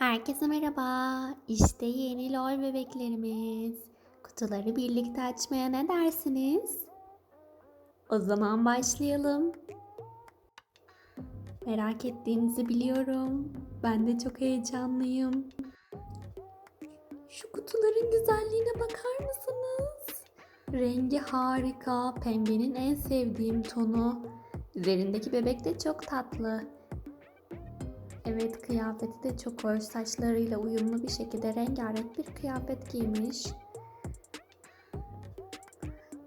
Herkese merhaba. İşte yeni LOL bebeklerimiz. Kutuları birlikte açmaya ne dersiniz? O zaman başlayalım. Merak ettiğinizi biliyorum. Ben de çok heyecanlıyım. Şu kutuların güzelliğine bakar mısınız? Rengi harika. Pembenin en sevdiğim tonu. Üzerindeki bebek de çok tatlı. Evet kıyafeti de çok hoş. Saçlarıyla uyumlu bir şekilde rengarenk bir kıyafet giymiş.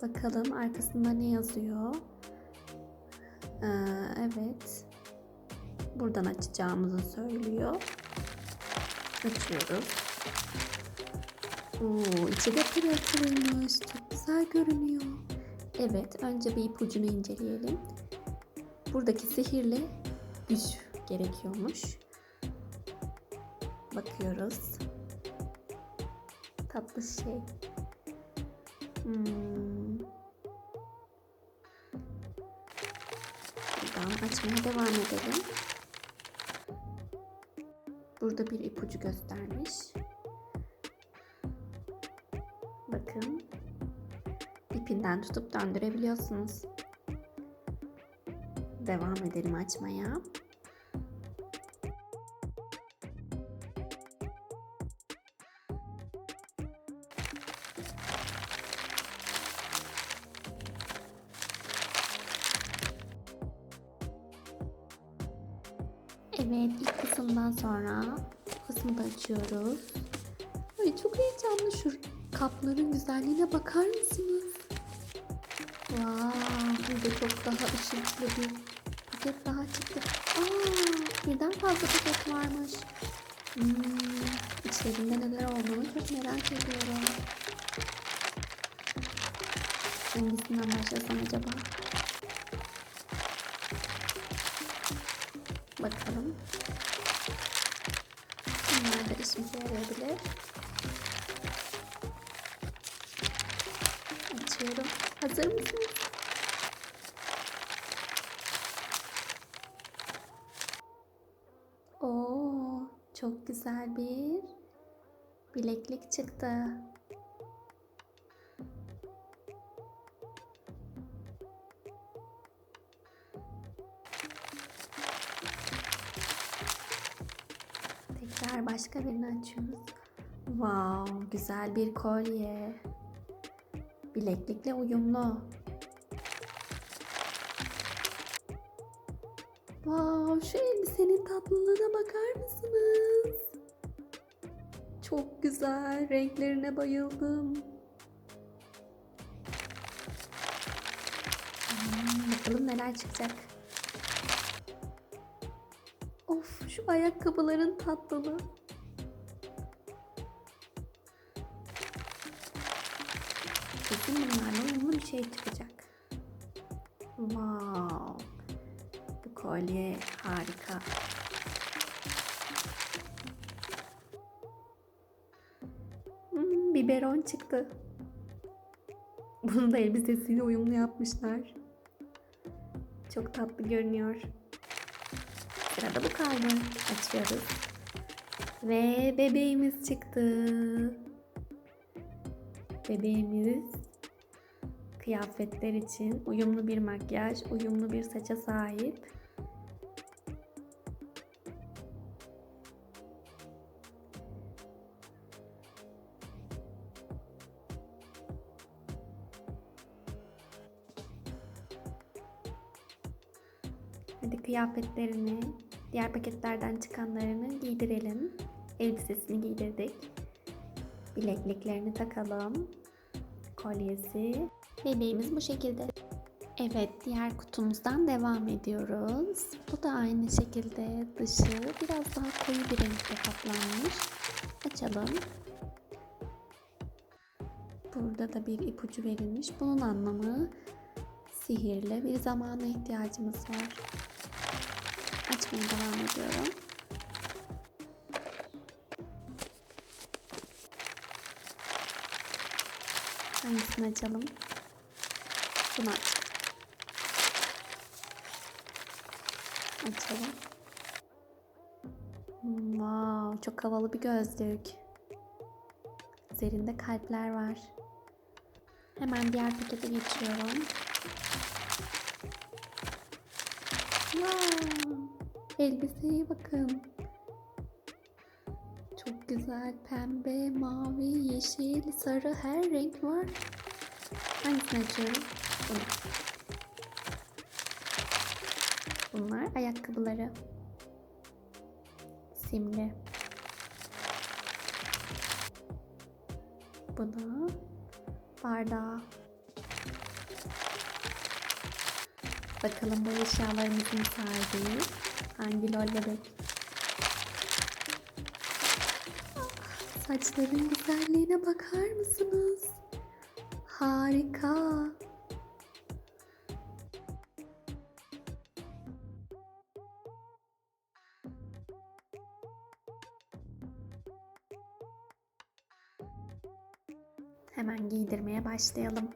Bakalım arkasında ne yazıyor? Ee, evet. Buradan açacağımızı söylüyor. Açıyoruz. Oo, içi de pırıl pırılmış. Çok güzel görünüyor. Evet, önce bir ipucunu inceleyelim. Buradaki sihirli güç gerekiyormuş. Bakıyoruz. Tatlı şey. Hmm. Açmaya devam edelim. Burada bir ipucu göstermiş. Bakın. İpinden tutup döndürebiliyorsunuz. Devam edelim açmaya. Çok heyecanlı şu kapların güzelliğine bakar mısınız? Wow, burada çok daha ışıklı bir paket daha çıktı. Aa, birden fazla paket varmış. Hmm, içlerinde neler olduğunu çok merak ediyorum. Hangisinden başlasam acaba? Bakalım. Bunlar da işimize yarayabilir. Hazır mısınız? Oo, çok güzel bir bileklik çıktı. Tekrar başka birini açıyoruz. Wow, güzel bir kolye. Bileklikle uyumlu. Wow, şu elbisenin tatlılığına bakar mısınız? Çok güzel, renklerine bayıldım. Hmm, bakalım neler çıkacak. Of şu ayakkabıların tatlılığı. Kesin bunlarla uyumlu bir şey çıkacak. Wow. Bu kolye harika. Hmm, biberon çıktı. Bunu da elbisesiyle uyumlu yapmışlar. Çok tatlı görünüyor. Sırada bu kaldı. Açıyoruz. Ve bebeğimiz çıktı. Bebeğimiz kıyafetler için uyumlu bir makyaj, uyumlu bir saça sahip. Hadi kıyafetlerini, diğer paketlerden çıkanlarını giydirelim. Elbisesini giydirdik. Bilekliklerini takalım. Kolyesi. Bebeğimiz bu şekilde. Evet, diğer kutumuzdan devam ediyoruz. Bu da aynı şekilde dışı biraz daha koyu bir renkte kaplanmış. Açalım. Burada da bir ipucu verilmiş. Bunun anlamı sihirli bir zamana ihtiyacımız var. Açmaya devam ediyorum. Hangisini açalım? Bunu aç. Açalım. Wow. Çok havalı bir gözlük. Üzerinde kalpler var. Hemen diğer pakete geçiyorum. Wow, elbiseye bakın. Çok güzel pembe, mavi, yeşil, sarı her renk var. Hangisini açıyorum? Bunlar ayakkabıları. Simli. Bu da bardağı. Bakalım bu eşyalarımızın sahibi hangi lol bebek? Ah, Saçların güzelliğine bakar mısınız? Harika. Başlayalım.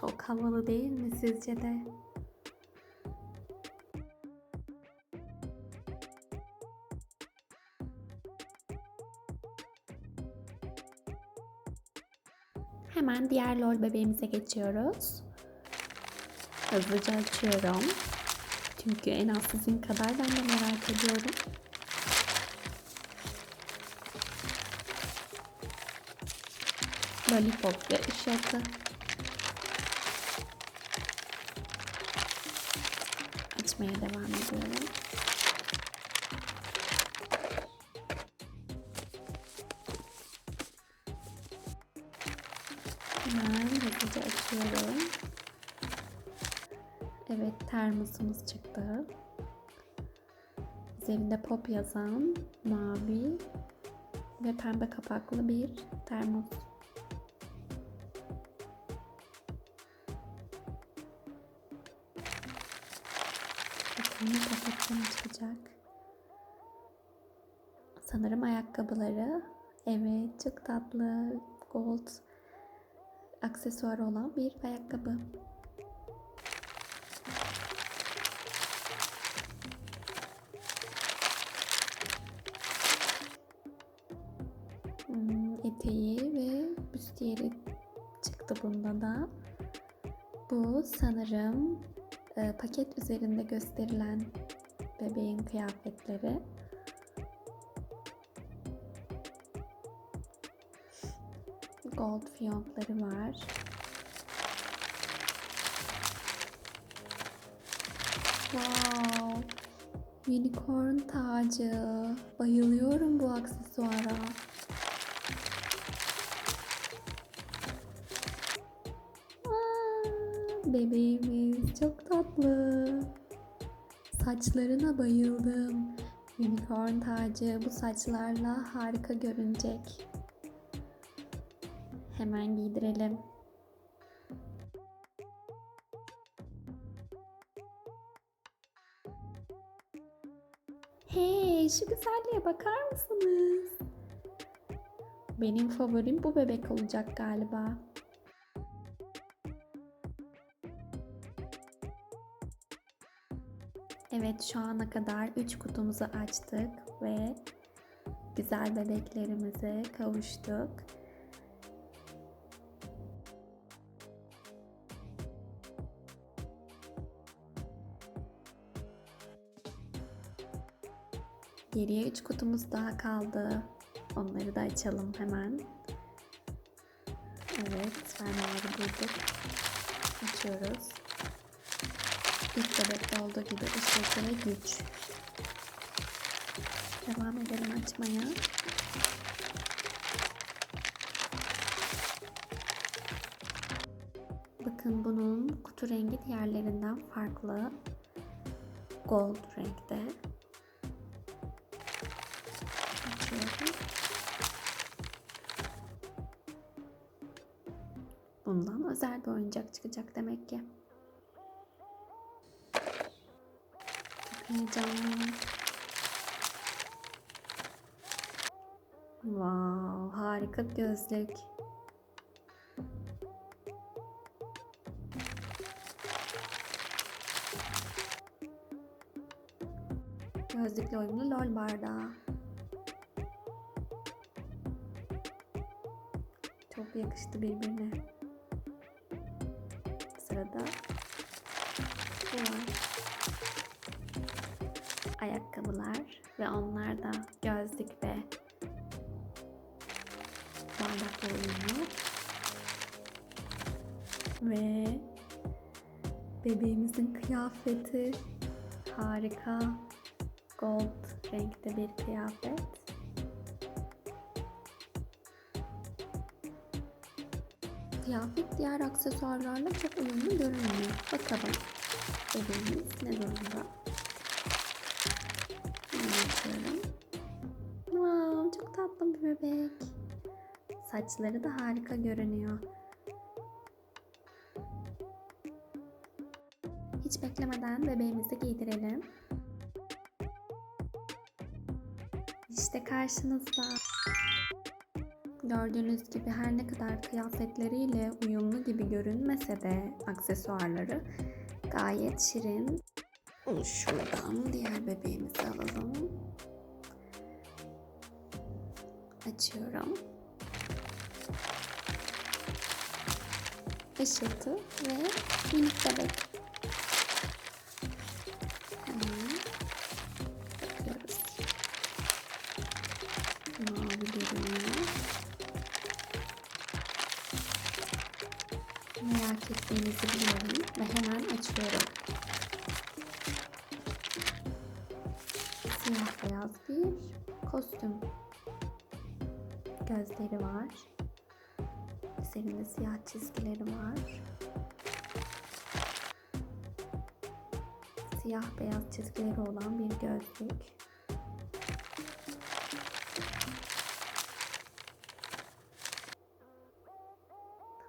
Çok havalı değil mi sizce de? Hemen diğer lol bebeğimize geçiyoruz. Hızlıca açıyorum. Çünkü en az sizin kadar ben de merak ediyorum. Lollipop ve ışıltı. Açmaya devam ediyorum. Hemen hızlıca açıyorum. Evet termosumuz çıktı. Üzerinde pop yazan mavi ve pembe kapaklı bir termos. Bakalım paketten çıkacak. Sanırım ayakkabıları. Evet çok tatlı gold aksesuarı olan bir ayakkabı. Hmm, eteği ve büstiyeri çıktı bunda da. Bu sanırım e, paket üzerinde gösterilen bebeğin kıyafetleri. Gold fiyonkları var. Wow! Unicorn tacı. Bayılıyorum bu aksesuara. Aa, bebeğimiz çok. Saçlarına bayıldım. Unicorn tacı bu saçlarla harika görünecek. Hemen giydirelim. Hey, şu güzelliğe bakar mısınız? Benim favorim bu bebek olacak galiba. Evet, şu ana kadar 3 kutumuzu açtık ve güzel bebeklerimize kavuştuk. Geriye 3 kutumuz daha kaldı. Onları da açalım hemen. Evet, fermuarı bulduk. Açıyoruz. İlk bebekte olduğu gibi ışıltı ve güç. Devam edelim açmaya. Bakın bunun kutu rengi diğerlerinden farklı. Gold renkte. Açıyorum. Bundan özel bir oyuncak çıkacak demek ki. Heyecanlıyım. Wow, harika bir gözlük. Gözlükle uyumlu lol bardağı. Çok yakıştı birbirine. Sırada bu var. Ayakkabılar ve onlar da gözlük ve bardakla uyumlu. Ve bebeğimizin kıyafeti harika gold renkte bir kıyafet. Kıyafet diğer aksesuarlarla çok uyumlu görünmüyor. Bakalım bebeğimiz ne durumda? Hemen açıyorum. Wow, çok tatlı bir bebek. Saçları da harika görünüyor. Hiç beklemeden bebeğimizi giydirelim. İşte karşınızda. Gördüğünüz gibi her ne kadar kıyafetleriyle uyumlu gibi görünmese de aksesuarları gayet şirin. Şuradan diğer bebeğimizi alalım. Açıyorum. Işıltı ve minik bebek. Merak ettiğinizi biliyorum ve hemen açıyorum. Gözleri var. Üzerinde siyah çizgileri var. Siyah beyaz çizgileri olan bir gözlük.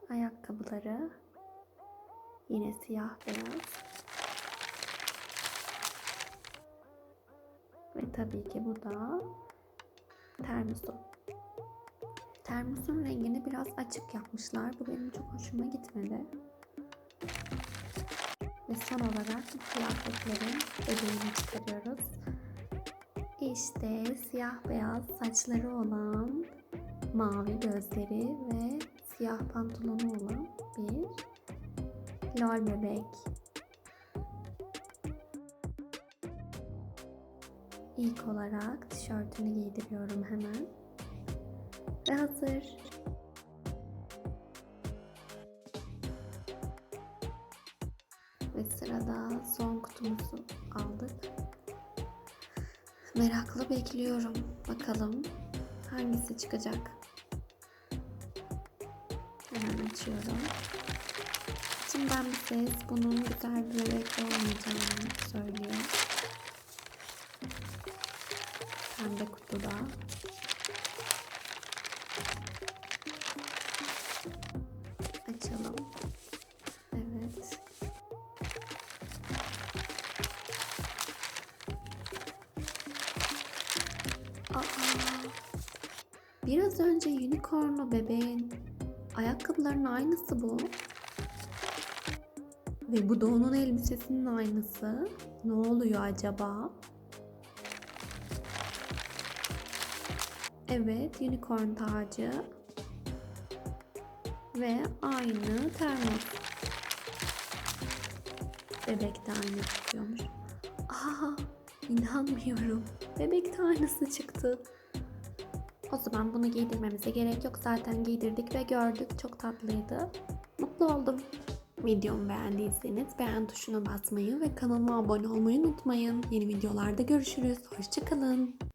Ayakkabıları yine siyah beyaz. Ve tabii ki bu da termosu. Termosun rengini biraz açık yapmışlar. Bu benim çok hoşuma gitmedi. Ve son olarak bu kıyafetlerin ödülünü çıkarıyoruz. İşte siyah beyaz saçları olan, mavi gözleri ve siyah pantolonu olan bir lol bebek. İlk olarak tişörtünü giydiriyorum hemen. Ve hazır. Ve sırada son kutumuzu aldık. Meraklı bekliyorum. Bakalım hangisi çıkacak. Hemen açıyorum. İçimden bir ses bunun güzel bir bebek olmayacağını söylüyor. Pembe kutuda. Biraz önce unicornlu bebeğin ayakkabılarının aynısı bu. Ve bu da onun elbisesinin aynısı. Ne oluyor acaba? Evet, unicorn tacı. Ve aynı termos. Bebek de aynı çıkıyormuş. Aa, inanmıyorum. Bebek de aynısı çıktı. O zaman bunu giydirmemize gerek yok. Zaten giydirdik ve gördük. Çok tatlıydı. Mutlu oldum. Videomu beğendiyseniz beğen tuşuna basmayı ve kanalıma abone olmayı unutmayın. Yeni videolarda görüşürüz. Hoşçakalın.